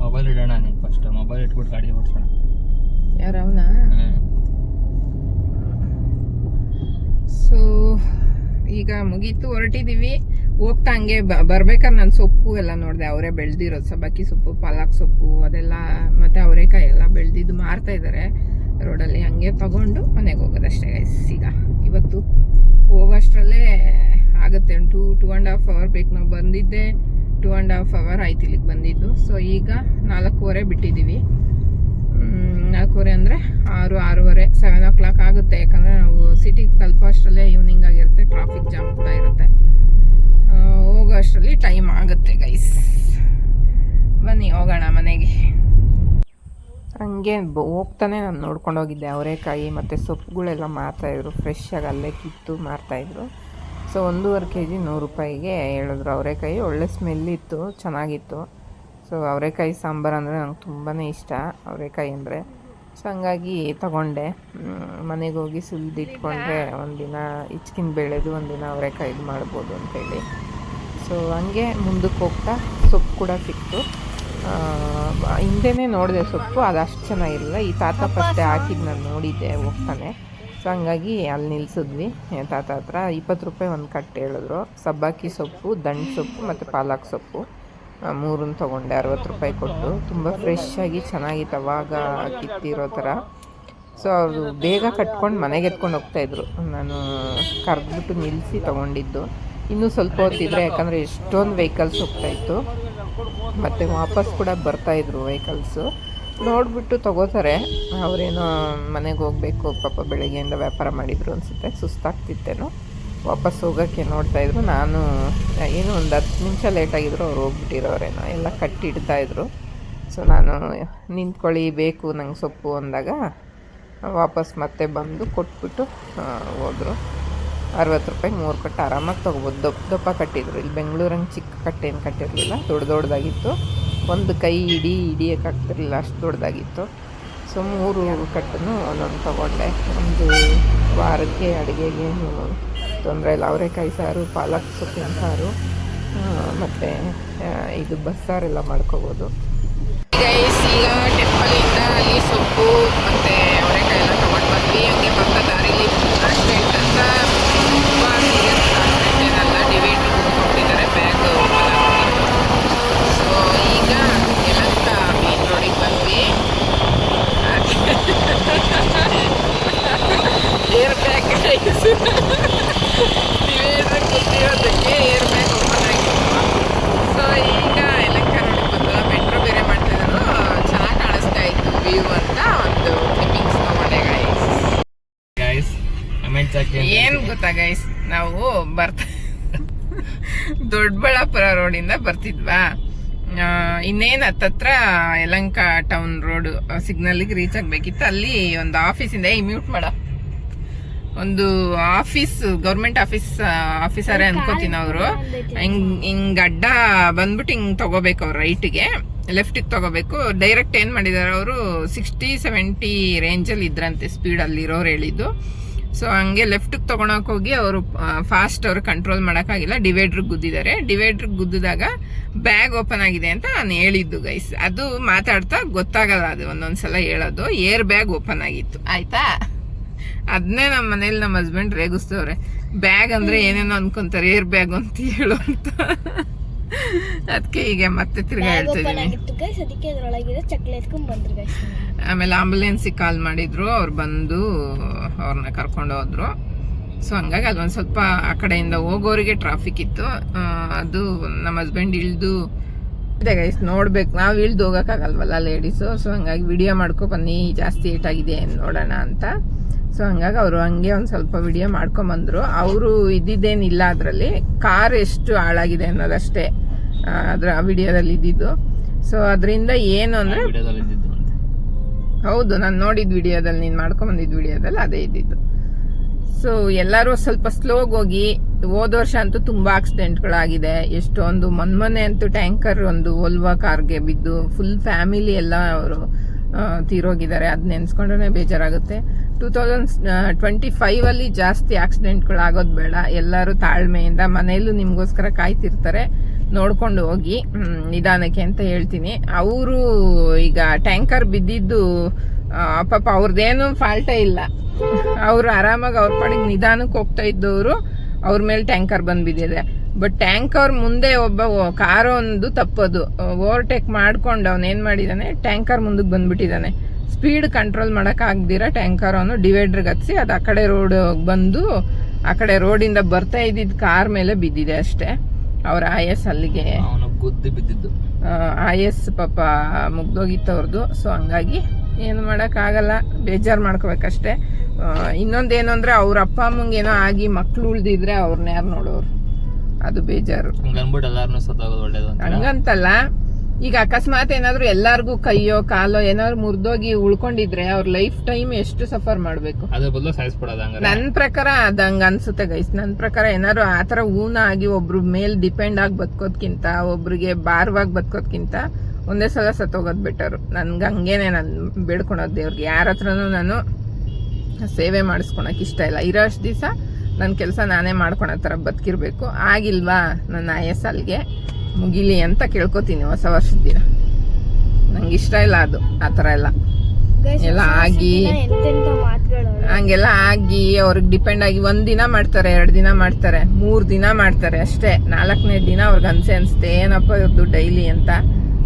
ಮೊಬೈಲ್ ಇಡೋಣ ನೀನು ಫಸ್ಟ್ ಮೊಬೈಲ್ ಇಟ್ಬಿಟ್ಟು ಗಾಡಿ ಓಡಿಸೋಣ. ಯಾರು ಅವನ? ಸೊ ಈಗ ಮುಗೀತು ಹೊರಟಿದ್ದೀವಿ ಹೋಗ್ತಾ ಹಂಗೆ ಬರ್ಬೇಕಾದ್ರೆ ನಾನು ಸೊಪ್ಪು ಎಲ್ಲ ನೋಡಿದೆ. ಅವರೇ ಬೆಳೆದಿರೋದು ಸಬ್ಬಕ್ಕಿ ಸೊಪ್ಪು ಪಾಲಕ್ ಸೊಪ್ಪು ಅದೆಲ್ಲ ಮತ್ತು ಅವರೇಕಾಯಿ ಎಲ್ಲ ಬೆಳೆದಿದ್ದು ಮಾರ್ತಾ ಇದ್ದಾರೆ ರೋಡಲ್ಲಿ ಹಂಗೆ ತಗೊಂಡು ಮನೆಗೆ ಹೋಗೋದಷ್ಟೇ ಗೈಸ್ ಈಗ ಇವತ್ತು ಹೋಗೋಷ್ಟರಲ್ಲೇ ಆಗುತ್ತೆ. ಒಂದು two two and half hour ಬೇಕು. ನಾವು ಬಂದಿದ್ದೆ ಟೂ ಆ್ಯಂಡ್ ಹಾಫ್ ಅವರ್ ಆಯ್ತು ಇಲ್ಲಿಗೆ ಬಂದಿದ್ದು. ಸೊ ಈಗ ನಾಲ್ಕೂವರೆ ಬಿಟ್ಟಿದ್ದೀವಿ. ನಾಲ್ಕೂವರೆ ಅಂದರೆ ಆರು, ಆರೂವರೆ ಸೆವೆನ್ ಓ ಕ್ಲಾಕ್ ಆಗುತ್ತೆ. ಯಾಕಂದರೆ ನಾವು ಸಿಟಿಗೆ ತಲುಪೋ ಅಷ್ಟರಲ್ಲೇ ಈವ್ನಿಂಗ್ ಆಗಿರುತ್ತೆ. ಟ್ರಾಫಿಕ್ ಜಾಮ್ ಕೂಡ ಇರುತ್ತೆ. ಹೋಗೋ ಅಷ್ಟರಲ್ಲಿ ಟೈಮ್ ಆಗುತ್ತೆ ಗೈಸ್ ಬನ್ನಿ, ಹೋಗೋಣ ಮನೆಗೆ. ಹಂಗೆ ಹೋಗ್ತಾನೆ ನಾನು ನೋಡ್ಕೊಂಡು ಹೋಗಿದ್ದೆ. ಅವರೆಕಾಯಿ ಮತ್ತು ಸೊಪ್ಪುಗಳೆಲ್ಲ ಮಾರ್ತಾಯಿದ್ರು ಫ್ರೆಶ್ ಅಲ್ಲೇ ಕಿತ್ತು ಮಾರ್ತಾಯಿದ್ರು ಸೊ ಒಂದೂವರೆ ಕೆ ಜಿ ನೂರು ರೂಪಾಯಿಗೆ ಹೇಳಿದ್ರು ಅವರೆಕಾಯಿ. ಒಳ್ಳೆ ಸ್ಮೆಲ್ ಇತ್ತು, ಚೆನ್ನಾಗಿತ್ತು. ಸೊ ಅವರೆಕಾಯಿ ಸಾಂಬಾರು ಅಂದರೆ ನಂಗೆ ತುಂಬಾ ಇಷ್ಟ ಅವರೆಕಾಯಿ ಅಂದರೆ. ಸೊ ಹಂಗಾಗಿ ತಗೊಂಡೆ. ಮನೆಗೆ ಹೋಗಿ ಸುಲಿದಿಟ್ಕೊಂಡ್ರೆ ಒಂದಿನ ಹಿಚ್ಕಿನ ಬೆಳೆದು ಒಂದಿನ ಅವರೆಕಾಯಿದು ಮಾಡ್ಬೋದು ಅಂತೇಳಿ ಸೊ ಹಂಗೆ ಮುಂದಕ್ಕೆ ಹೋಗ್ತಾ ಸೊಪ್ಪು ಕೂಡ ಸಿಕ್ತು. ಹಿಂದೆನೇ ನೋಡಿದೆ ಸೊಪ್ಪು, ಅದು ಅಷ್ಟು ಚೆನ್ನಾಗಿರಲಿಲ್ಲ. ಈ ತಾತ ಫಸ್ಟೇ ಹಾಕಿದ್ದು ನಾನು ನೋಡಿದ್ದೆ, ಹೋಗ್ತಾನೆ. ಸೊ ಹಂಗಾಗಿ ಅಲ್ಲಿ ನಿಲ್ಸಿದ್ವಿ. ತಾತ ಹತ್ರ ಇಪ್ಪತ್ತು ರೂಪಾಯಿ ಒಂದು ಕಟ್ಟು ಹೇಳಿದ್ರು. ಸಬ್ಬಕ್ಕಿ ಸೊಪ್ಪು, ದಂಡ್ ಸೊಪ್ಪು ಮತ್ತು ಪಾಲಕ್ ಸೊಪ್ಪು. ಮೂರನ್ನು ತೊಗೊಂಡೆ, ಅರವತ್ತು ರೂಪಾಯಿ ಕೊಟ್ಟು. ತುಂಬ ಫ್ರೆಶ್ ಆಗಿ ಚೆನ್ನಾಗಿತ್ತು ಅವಾಗ ಕಿತ್ತಿರೋ ಥರ. ಸೊ ಅವರು ಬೇಗ ಕಟ್ಕೊಂಡು ಮನೆಗೆ ಎತ್ಕೊಂಡು ಹೋಗ್ತಾಯಿದ್ರು ನಾನು ಕರೆದ್ಬಿಟ್ಟು ನಿಲ್ಲಿಸಿ ತೊಗೊಂಡಿದ್ದು. ಇನ್ನೂ ಸ್ವಲ್ಪ ಹೊತ್ತಿದ್ರೆ, ಯಾಕಂದರೆ ಎಷ್ಟೊಂದು ವೆಹಿಕಲ್ಸ್ ಹೋಗ್ತಾಯಿತ್ತು ಮತ್ತು ವಾಪಸ್ ಕೂಡ ಬರ್ತಾಯಿದ್ರು ವೆಹಿಕಲ್ಸು ನೋಡಿಬಿಟ್ಟು ತಗೋತಾರೆ. ಅವರೇನೋ ಮನೆಗೆ ಹೋಗಬೇಕು, ಪಾಪ ಬೆಳಗ್ಗೆಯಿಂದ ವ್ಯಾಪಾರ ಮಾಡಿದರು ಅನಿಸುತ್ತೆ. ಸುಸ್ತಾಗ್ತಿತ್ತೇನೋ. ವಾಪಸ್ ಹೋಗೋಕ್ಕೆ ನೋಡ್ತಾಯಿದ್ರು ನಾನು, ಏನು ಒಂದು ಹತ್ತು ನಿಮಿಷ ಲೇಟಾಗಿದ್ರು ಅವ್ರು ಹೋಗ್ಬಿಟ್ಟಿರೋರೇನೋ. ಎಲ್ಲ ಕಟ್ಟಿಡ್ತಾಯಿದ್ರು ಸೊ ನಾನು ನಿಂತ್ಕೊಳ್ಳಿ, ಬೇಕು, ನಂಗೆ ಸೊಪ್ಪು ಅಂದಾಗ ವಾಪಸ್ ಮತ್ತೆ ಬಂದು ಕೊಟ್ಬಿಟ್ಟು ಹೋದರು ಹೋದ್ರು. ಅರವತ್ತು ರೂಪಾಯಿ, ಮೂರು ಕಟ್ಟು ಆರಾಮಾಗಿ ತೊಗೋಬೋದು. ದಪ್ಪ ದಪ್ಪ ಕಟ್ಟಿದ್ರು. ಇಲ್ಲಿ ಬೆಂಗಳೂರಂಗೆ ಚಿಕ್ಕ ಕಟ್ಟೇನು ಕಟ್ಟಿರಲಿಲ್ಲ. ದೊಡ್ಡ ದೊಡ್ಡದಾಗಿತ್ತು. ಒಂದು ಕೈ ಇಡೀ ಹಿಡಿಯೋಕ್ಕಾಗ್ತಿರ್ಲಿಲ್ಲ ಅಷ್ಟು ದೊಡ್ಡದಾಗಿತ್ತು. ಸೊ, ಮೂರು ಕಟ್ಟನ್ನು ಒಂದೊಂದು ತೊಗೊಂಡೆ. ಒಂದು ವಾರಕ್ಕೆ ಅಡುಗೆಗೆ ತೊಂದರೆ ಇಲ್ಲ. ಅವರೆಕಾಯಿ ಸಾರು, ಪಾಲಕ್ ಸೊಪ್ಪಿನ ಸಾರು ಮತ್ತು ಇದು ಬಸ್ಸಾರೆಲ್ಲ ಮಾಡ್ಕೋಬೋದು. ಈಗ ಟೆಂಪಲಿಂದ ಅಲ್ಲಿ ಸೊಪ್ಪು ಮತ್ತು ಅವರೆಕಾಯಿ ಎಲ್ಲ ತೊಗೊಂಡು ಬಂದ್ವಿ. ಹಂಗೆ ಪಕ್ಕ ದಾರಿಲಿ ಅಂತ ತುಂಬ ಸೀರಿಯಸ್ ಆಕ್ಸಿಡೆಂಟ್ ಏನಲ್ಲ ಡಿವೈಡ್ ಕೊಟ್ಟಿದ್ದಾರೆ ಬ್ಯಾಗ್ ಸೊ ಈಗ ಯಲಹಂಕ ಮೇನ್ ರೋಡಿಗೆ ಬಂದ್ವಿ ಏರ್ ಬ್ಯಾಗ್ ಡಿವೈಡ್ ಗೊತ್ತಿರೋದಕ್ಕೆ ಏರ್ ಬ್ಯಾಗ್ ಓಪನ್ ಆಗಿತ್ತು ಸೊ ಈಗ ಯಲಹಂಕ ರೋಡಿಗೆ ಬಂದು ಮೆಟ್ರೋ ಬೇರೆ ಮಾಡ್ತಿದ್ರು ಚೆನ್ನಾಗಿ ಕಾಣಿಸ್ತಾ ಇತ್ತು ವ್ಯೂ ಅಂತ ಒಂದು ಕ್ಲಿಪ್ಪಿಂಗ್ಸ್ ತಗೊಂಡೆ ಗೈಸ್ ಗೈಸ್ ಕಮೆಂಟ್ಸ್ ಹಾಕಿ ಏನ್ ಗೊತ್ತಾ ಗೈಸ್ ನಾವು ಬರ್ತ ದೊಡ್ಡಬಳ್ಳಾಪುರ ರೋಡಿಂದ ಬರ್ತಿದ್ವಾ ಆ, ಇನ್ನೇನ್ ಹತ್ತತ್ರ ಯಲಂಕ ಟೌನ್ ರೋಡ್ ಸಿಗ್ನಲ್ಗೆ ರೀಚ್ ಆಗ್ಬೇಕಿತ್ತು. ಅಲ್ಲಿ ಒಂದು ಆಫೀಸಿಂದ ಈ ಮ್ಯೂಟ್ ಮಾಡ. ಒಂದು ಆಫೀಸ್ ಗೌರ್ಮೆಂಟ್ ಆಫೀಸ್ ಆಫೀಸರೇ ಅನ್ಕೋತೀನಿ ಅವರು. ಹಿಂಗ್ ಹಿಂಗ್ ಅಡ್ಡ ಬಂದ್ಬಿಟ್ಟು ಹಿಂಗ್ ತಗೋಬೇಕು ಅವ್ರು ರೈಟ್ಗೆ ಲೆಫ್ಟಿಗೆ ತಗೋಬೇಕು. ಡೈರೆಕ್ಟ್ ಏನ್ ಮಾಡಿದಾರೆ ಅವರು ಸಿಕ್ಸ್ಟಿ ಸೆವೆಂಟಿ ರೇಂಜಲ್ಲಿ ಇದ್ರಂತೆ ಸ್ಪೀಡ್ ಅಲ್ಲಿ ಇರೋರು ಹೇಳಿದ್ದು. ಸೊ ಹಂಗೆ ಲೆಫ್ಟಿಗೆ ತಗೊಳಕ್ ಹೋಗಿ ಅವರು ಫಾಸ್ಟ್ ಅವರು ಕಂಟ್ರೋಲ್ ಮಾಡೋಕ್ಕಾಗಿಲ್ಲ. ಡಿವೈಡ್ರಿಗೆ ಗುದ್ದಿದ್ದಾರೆ. ಡಿವೈಡ್ರಿಗೆ ಗುದ್ದಿದಾಗ ಬ್ಯಾಗ್ ಓಪನ್ ಆಗಿದೆ ಅಂತ ನಾನು ಹೇಳಿದ್ದು ಗೈಸ್ ಅದು ಮಾತಾಡ್ತಾ ಗೊತ್ತಾಗಲ್ಲ ಅದು ಒಂದೊಂದ್ಸಲ ಹೇಳೋದು. ಏರ್ ಬ್ಯಾಗ್ ಓಪನ್ ಆಗಿತ್ತು. ಆಯ್ತಾ? ಅದನ್ನೇ ನಮ್ಮ ಮನೇಲಿ ನಮ್ಮ ಹಸ್ಬೆಂಡ್ ರೇಗಿಸ್ತವ್ರೆ. ಬ್ಯಾಗ್ ಅಂದ್ರೆ ಏನೇನೋ ಅನ್ಕೊಂತಾರೆ. ಏರ್ ಬ್ಯಾಗ್ ಅಂತ ಹೇಳು <laughs> ಅದಕ್ಕೆ ಈಗ ಮತ್ತೆ ತಿರ್ಗಾ ಹೇಳ್ತಿದ್ದೀನಿ ಅದಕ್ಕೆ ಅದರೊಳಗಿರೋ ಚಕ್ಲಿ ಎತ್ಕೊಂಡ್ ಬಂದ್ರು ಆಮೇಲೆ ಆಂಬುಲೆನ್ಸಿಗೆ ಕಾಲ್ ಮಾಡಿದ್ರು ಅವ್ರು ಬಂದು ಅವ್ರನ್ನ ಕರ್ಕೊಂಡು ಹೋದ್ರು. ಸೊ ಹಂಗಾಗಿ ಅಲ್ಲೊಂದು ಸ್ವಲ್ಪ ಆ ಕಡೆಯಿಂದ ಹೋಗೋರಿಗೆ ಟ್ರಾಫಿಕ್ ಇತ್ತು. ಅದು ನಮ್ಮ ಹಸ್ಬೆಂಡ್ ಇಳಿದು ಇದೆ ಗೈಸ್ ನೋಡ್ಬೇಕು. ನಾವು ಇಳ್ದು ಹೋಗೋಕ್ಕಾಗಲ್ವಲ್ಲ ಲೇಡೀಸು ಸೊ ಹಂಗಾಗಿ ವಿಡಿಯೋ ಮಾಡ್ಕೊ ಬನ್ನಿ ಜಾಸ್ತಿ ಏಟಾಗಿದೆ ನೋಡೋಣ ಅಂತ. ಸೊ ಹಂಗಾಗಿ ಅವರು ಹಂಗೆ ಒಂದು ಸ್ವಲ್ಪ ವಿಡಿಯೋ ಮಾಡ್ಕೊಂಬಂದರು. ಅವರು ಇದ್ದಿದ್ದೇನಿಲ್ಲ ಅದರಲ್ಲಿ. ಕಾರ್ ಎಷ್ಟು ಹಾಳಾಗಿದೆ ಅನ್ನೋದಷ್ಟೇ ಆ, ಅದ್ರ ವಿಡಿಯೋದಲ್ಲಿ ಇದ್ದಿದ್ದು. ಸೊ ಅದರಿಂದ ಏನು ಅಂದರೆ ಹೌದು ನಾನು ನೋಡಿದ ವಿಡಿಯೋದಲ್ಲಿ ನೀನು ಮಾಡ್ಕೊಂಬಂದಿದ್ದ ವಿಡಿಯೋದಲ್ಲಿ ಅದೇ ಇದ್ದಿದ್ದು. ಸೊ ಎಲ್ಲರೂ ಸ್ವಲ್ಪ ಸ್ಲೋಗ್ ಹೋಗಿ ಹೋದ ವರ್ಷ ಅಂತೂ ತುಂಬಾ ಆಕ್ಸಿಡೆಂಟ್ಗಳಾಗಿದೆ ಎಷ್ಟೊಂದು ಮೊನ್ಮೊನ್ನೆ ಅಂತೂ ಟ್ಯಾಂಕರ್ ಒಂದು ಓಲ್ವಾ ಕಾರ್ಗೆ ಬಿದ್ದು ಫುಲ್ ಫ್ಯಾಮಿಲಿ ಎಲ್ಲ ಅವರು ತೀರೋಗಿದ್ದಾರೆ. ಅದು ನೆನ್ಸ್ಕೊಂಡ್ರೆ ಬೇಜಾರಾಗುತ್ತೆ. ಟೂ ತೌಸಂಡ್ ಟ್ವೆಂಟಿ ಫೈವಲ್ಲಿ ಜಾಸ್ತಿ ಆಕ್ಸಿಡೆಂಟ್ಗಳು ಆಗೋದು ಬೇಡ. ಎಲ್ಲರೂ ತಾಳ್ಮೆಯಿಂದ ಮನೆಯಲ್ಲೂ ನಿಮಗೋಸ್ಕರ ಕಾಯ್ತಿರ್ತಾರೆ. ನೋಡ್ಕೊಂಡು ಹೋಗಿ ನಿಧಾನಕ್ಕೆ ಅಂತ ಹೇಳ್ತೀನಿ. ಅವರು ಈಗ ಟ್ಯಾಂಕರ್ ಬಿದ್ದಿದ್ದು ಪಾಪ ಅವ್ರದ್ದೇನು ಫಾಲ್ಟೇ ಇಲ್ಲ. ಅವರು ಆರಾಮಾಗಿ ಅವ್ರ ಪಾಡಿಗೆ ನಿಧಾನಕ್ಕೆ ಹೋಗ್ತಾ ಇದ್ದವರು ಅವ್ರ ಮೇಲೆ ಟ್ಯಾಂಕರ್ ಬಂದ್ ಬಿದ್ದಿದೆ ಬಟ್ ಟ್ಯಾಂಕರ್ ಮುಂದೆ ಒಬ್ಬ ಕಾರ್ ಒಂದು ತಪ್ಪೋದು. ಓವರ್ಟೇಕ್ ಮಾಡ್ಕೊಂಡು ಅವನು ಮಾಡಿದ್ದಾನೆ ಟ್ಯಾಂಕರ್ ಮುಂದಕ್ಕೆ ಬಂದ್ಬಿಟ್ಟಿದ್ದಾನೆ ಸ್ಪೀಡ್ ಕಂಟ್ರೋಲ್ ಮಾಡಕ್ ಆಗ್ದಿರ ಟ್ಯಾಂಕರ್ ಅವನು ಡಿವೈಡರ್ಗೆ ಹತ್ಸಿ ಅದು ಆ ಕಡೆ ರೋಡ್ ಬಂದು ಆ ಕಡೆ ರೋಡಿಂದ ಬರ್ತಾ ಇದ್ದಿದ್ ಕಾರ್ ಮೇಲೆ ಬಿದ್ದಿದೆ ಅಷ್ಟೇ. ಅವ್ರ ಆಯಸ್ ಅಲ್ಲಿಗೆ ಅವನು ಗುದ್ದು ಬಿದ್ದಿದ್ದು. ಆಯಸ್ ಪಾಪ ಮುಗ್ದೋಗಿತ್ತು ಅವ್ರದ್ದು ಸೊ ಹಂಗಾಗಿ ಏನು ಮಾಡೋಕ್ಕಾಗಲ್ಲ ಬೇಜಾರು ಮಾಡ್ಕೋಬೇಕಷ್ಟೇ. ಇನ್ನೊಂದೇನು ಅಂದರೆ ಅವ್ರ ಅಪ್ಪ ಅಮ್ಮಂಗೆ ಏನೋ ಆಗಿ ಮಕ್ಳು ಉಳ್ದಿದ್ರೆ ಅವ್ರನ್ನ ಯಾರು ನೋಡೋರು? ಅದು ಬೇಜಾರು. ಹಂಗಂತಲ್ಲ. ಈಗ ಅಕಸ್ಮಾತ್ ಏನಾದ್ರು ಎಲ್ಲಾರ್ಗೂ ಕೈಯೋ ಕಾಲೋ ಏನಾದ್ರು ಮುರಿದೋಗಿ ಉಳ್ಕೊಂಡಿದ್ರೆ ಅವ್ರ ಲೈಫ್ ಟೈಮ್ ಎಷ್ಟು ಸಫರ್ ಮಾಡ್ಬೇಕು? ಅದ್ರ ಬದಲು ಸಾಯಿಸ್ಬಿಡೋದು ಹಂಗಾರೆ. ನನ್ ಪ್ರಕಾರ ಅದಂಗ ಹಂಗ ಅನ್ಸುತ್ತೆ ಗೈಸ್ ನನ್ ಪ್ರಕಾರ ಏನಾದ್ರು ಆತರ ಊನ ಆಗಿ ಒಬ್ರು ಮೇಲ್ ಡಿಪೆಂಡ್ ಆಗಿ ಬದ್ಕೋದ್ಕಿಂತ ಒಬ್ರಿಗೆ ಭಾರವಾಗಿ ಬದ್ಕೋದ್ಕಿಂತ ಒಂದೇ ಸಲ ಸತ್ತೋಗೋದ್ ಬೆಟರ್ ನನ್ಗೆ ಹಂಗೇನೆ ನಾನು ಬೇಡ್ಕೊಳೋದ್ ದೇವ್ರಿಗೆ. ಯಾರ ಹತ್ರನು ನಾನು ಸೇವೆ ಮಾಡಿಸ್ಕೊಳಕ್ ಇಷ್ಟ ಇಲ್ಲ. ಇರೋ ಅಷ್ಟು ದಿವಸ ನನ್ನ ಕೆಲಸ ನಾನೇ ಮಾಡ್ಕೊಳೋ ಥರ ಬದುಕಿರ್ಬೇಕು. ಆಗಿಲ್ವಾ ನನ್ನ ಆಯಸ್ಸಲ್ಗೆ? ಮುಗಿಲಿ ಅಂತ ಕೇಳ್ಕೊತೀನಿ ಹೊಸ ವರ್ಷದ ದಿನ. ನಂಗೆ ಇಷ್ಟ ಇಲ್ಲ ಅದು ಆ ಥರ ಎಲ್ಲ. ಎಲ್ಲ ಆಗಿ ಹಂಗೆಲ್ಲ ಆಗಿ ಅವ್ರಿಗೆ ಡಿಪೆಂಡ್ ಆಗಿ ಒಂದ್ ದಿನ ಮಾಡ್ತಾರೆ ಎರಡು ದಿನ ಮಾಡ್ತಾರೆ ಮೂರು ದಿನ ಮಾಡ್ತಾರೆ ಅಷ್ಟೇ. ನಾಲ್ಕನೇ ದಿನ ಅವ್ರಿಗೆ ಅನ್ಸೆ ಅನ್ಸುತ್ತೆ ಏನಪ್ಪ ಇವ್ರದ್ದು ಡೈಲಿ ಅಂತ.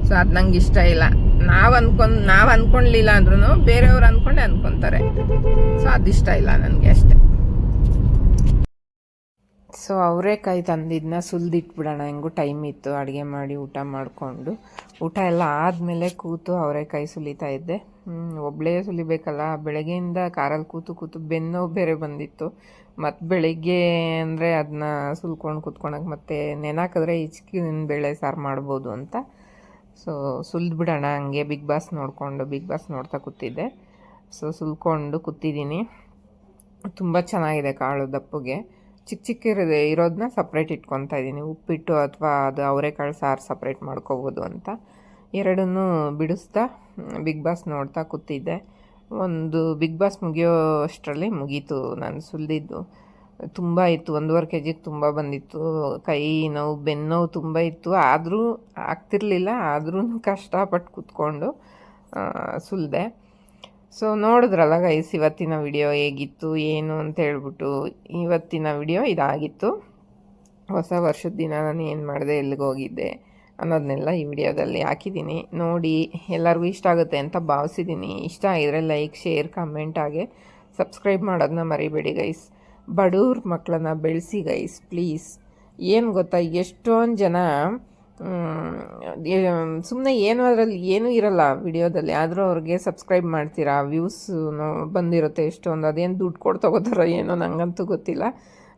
ಸೊ ಅದು ನಂಗೆ ಇಷ್ಟ ಇಲ್ಲ. ನಾವು ಅನ್ಕೊಂಡ್ ನಾವು ಅನ್ಕೊಂಡ್ಲಿಲ್ಲ ಅಂದ್ರೂ ಬೇರೆಯವ್ರು ಅನ್ಕೊಂಡೆ ಅನ್ಕೊಂತಾರೆ. ಸೊ ಅದಿಷ್ಟ ಇಲ್ಲ ನನಗೆ ಅಷ್ಟೇ. ಸೊ ಅವರೇಕಾಯಿ ತಂದಿದ್ದನ್ನ ಸುಲಿದಿಟ್ಬಿಡೋಣ. ಹೆಂಗೂ ಟೈಮ್ ಇತ್ತು. ಅಡುಗೆ ಮಾಡಿ ಊಟ ಮಾಡಿಕೊಂಡು. ಊಟ ಎಲ್ಲ ಆದಮೇಲೆ ಕೂತು ಅವರೇಕಾಯಿ ಸುಲಿತಾ ಇದ್ದೆ. ಒಬ್ಬಳೇ ಸುಲಿಬೇಕಲ್ಲ. ಬೆಳಗ್ಗೆಯಿಂದ ಕಾರಲ್ಲಿ ಕೂತು ಕೂತು ಬೆನ್ನೋ ಬೇರೆ ಬಂದಿತ್ತು. ಮತ್ತು ಬೆಳಿಗ್ಗೆ ಅಂದರೆ ಅದನ್ನ ಸುಲ್ಕೊಂಡು ಕೂತ್ಕೊಳಕ್ಕೆ ಮತ್ತೆ ನೆನಾಕಿದ್ರೆ ಹಿಚ್ಕಿನ ಬೇಳೆ ಸಾರು ಮಾಡ್ಬೋದು ಅಂತ. ಸೊ ಸುಲ್ದು ಬಿಡೋಣ ಹಂಗೆ ಬಿಗ್ ಬಾಸ್ ನೋಡಿಕೊಂಡು ಬಿಗ್ ಬಾಸ್ ನೋಡ್ತಾ ಕೂತಿದ್ದೆ. ಸೊ ಸುಲ್ಕೊಂಡು ಕೂತಿದ್ದೀನಿ. ತುಂಬ ಚೆನ್ನಾಗಿದೆ ಕಾಳು ದಪ್ಪಗೆ. ಚಿಕ್ಕ ಚಿಕ್ಕ ಇರೋದೆ ಇರೋದನ್ನ ಸಪ್ರೇಟ್ ಇಟ್ಕೊತಾ ಇದ್ದೀನಿ. ಉಪ್ಪಿಟ್ಟು ಅಥವಾ ಅದು ಅವರೆಕಾಳು ಸಾರು ಸಪ್ರೇಟ್ ಮಾಡ್ಕೋಬೋದು ಅಂತ. ಎರಡನ್ನೂ ಬಿಡಿಸ್ತಾ ಬಿಗ್ ಬಾಸ್ ನೋಡ್ತಾ ಕೂತಿದ್ದೆ. ಒಂದು ಬಿಗ್ ಬಾಸ್ ಮುಗಿಯೋ ಅಷ್ಟರಲ್ಲಿ ಮುಗೀತು ನಾನು ಸುಲಿದಿದ್ದು. ತುಂಬ ಇತ್ತು, ಒಂದೂವರೆ ಕೆ ಜಿಗೆ ತುಂಬ ಬಂದಿತ್ತು. ಕೈ ನೋವು ಬೆನ್ನೋವು ನೋವು ತುಂಬ ಇತ್ತು. ಆದರೂ ಆಗ್ತಿರ್ಲಿಲ್ಲ, ಆದ್ರೂ ಕಷ್ಟಪಟ್ಟು ಕೂತ್ಕೊಂಡು ಸುಲಿದೆ. ಸೊ ನೋಡಿದ್ರಲ್ಲ ಗೈಸ್ ಇವತ್ತಿನ ವಿಡಿಯೋ ಹೇಗಿತ್ತು, ಏನು ಅಂತ ಹೇಳ್ಬಿಟ್ಟು ಇವತ್ತಿನ ವಿಡಿಯೋ ಇದಾಗಿತ್ತು. ಹೊಸ ವರ್ಷದ ದಿನ ನಾನು ಏನು ಮಾಡಿದೆ, ಎಲ್ಲಿಗೆ ಹೋಗಿದ್ದೆ ಅನ್ನೋದನ್ನೆಲ್ಲ ಈ ವಿಡಿಯೋದಲ್ಲಿ ಹಾಕಿದ್ದೀನಿ. ನೋಡಿ, ಎಲ್ಲರಿಗೂ ಇಷ್ಟ ಆಗುತ್ತೆ ಅಂತ ಭಾವಿಸಿದ್ದೀನಿ. ಇಷ್ಟ ಆಗಿದ್ರೆ ಲೈಕ್ ಶೇರ್ ಕಮೆಂಟ್ ಆಗಿ ಸಬ್ಸ್ಕ್ರೈಬ್ ಮಾಡೋದನ್ನ ಮರಿಬೇಡಿ ಗೈಸ್ ಬಡವ್ರ ಮಕ್ಕಳನ್ನ ಬೆಳೆಸಿ ಗೈಸ್ ಪ್ಲೀಸ್ ಏನು ಗೊತ್ತಾ, ಎಷ್ಟೊಂದು ಜನ ಸುಮ್ಮನೆ ಏನು ಅದರಲ್ಲಿ ಏನೂ ಇರಲ್ಲ ವಿಡಿಯೋದಲ್ಲಿ. ಆದರೂ ಅವ್ರಿಗೆ ಸಬ್ಸ್ಕ್ರೈಬ್ ಮಾಡ್ತೀರಾ? ವ್ಯೂಸ್ ಬಂದಿರುತ್ತೆ ಎಷ್ಟೊಂದು. ಅದೇನು ದುಡ್ಡು ಕೊಟ್ಟು ತಗೋತಾರೋ ಏನೋ ನನಗಂತೂ ಗೊತ್ತಿಲ್ಲ.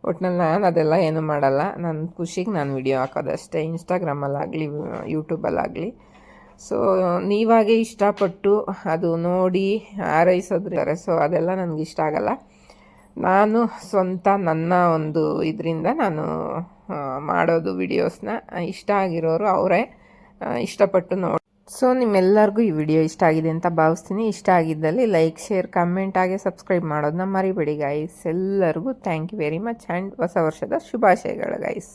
ಒಟ್ನಲ್ಲಿ ನಾನು ಅದೆಲ್ಲ ಏನು ಮಾಡಲ್ಲ. ನನ್ನ ಖುಷಿಗೆ ನಾನು ವಿಡಿಯೋ ಹಾಕೋದಷ್ಟೇ. ಇನ್ಸ್ಟಾಗ್ರಾಮಲ್ಲಾಗಲಿ ಯೂಟ್ಯೂಬಲ್ಲಾಗಲಿ ಸೊ ನೀವಾಗೆ ಇಷ್ಟಪಟ್ಟು ಅದು ನೋಡಿ ಹಾರೈಸೋದ್ರಿದ್ದಾರೆ ಸೊ ಅದೆಲ್ಲ ನನಗೆ ಇಷ್ಟ ಆಗಲ್ಲ. ನಾನು ಸ್ವಂತ ನನ್ನ ಒಂದು ಇದರಿಂದ ನಾನು ಮಾಡೋದು ವಿಡಿಯೋಸ್ನ ಇಷ್ಟ ಆಗಿರೋರು ಅವರೇ ಇಷ್ಟಪಟ್ಟು ನೋಡಿ. ಸೊ ನಿಮ್ಮೆಲ್ಲರಿಗೂ ಈ ವಿಡಿಯೋ ಇಷ್ಟ ಆಗಿದೆ ಅಂತ ಭಾವಿಸ್ತೀನಿ. ಇಷ್ಟ ಆಗಿದ್ದಲ್ಲಿ ಲೈಕ್ ಶೇರ್ ಕಮೆಂಟ್ ಆಗಿ ಸಬ್ಸ್ಕ್ರೈಬ್ ಮಾಡೋದನ್ನ ಮರಿಬೇಡಿ ಗೈಸ್ ಎಲ್ಲರಿಗೂ thank you very much and ಹೊಸ ವರ್ಷದ ಶುಭಾಶಯಗಳು ಗೈಸ್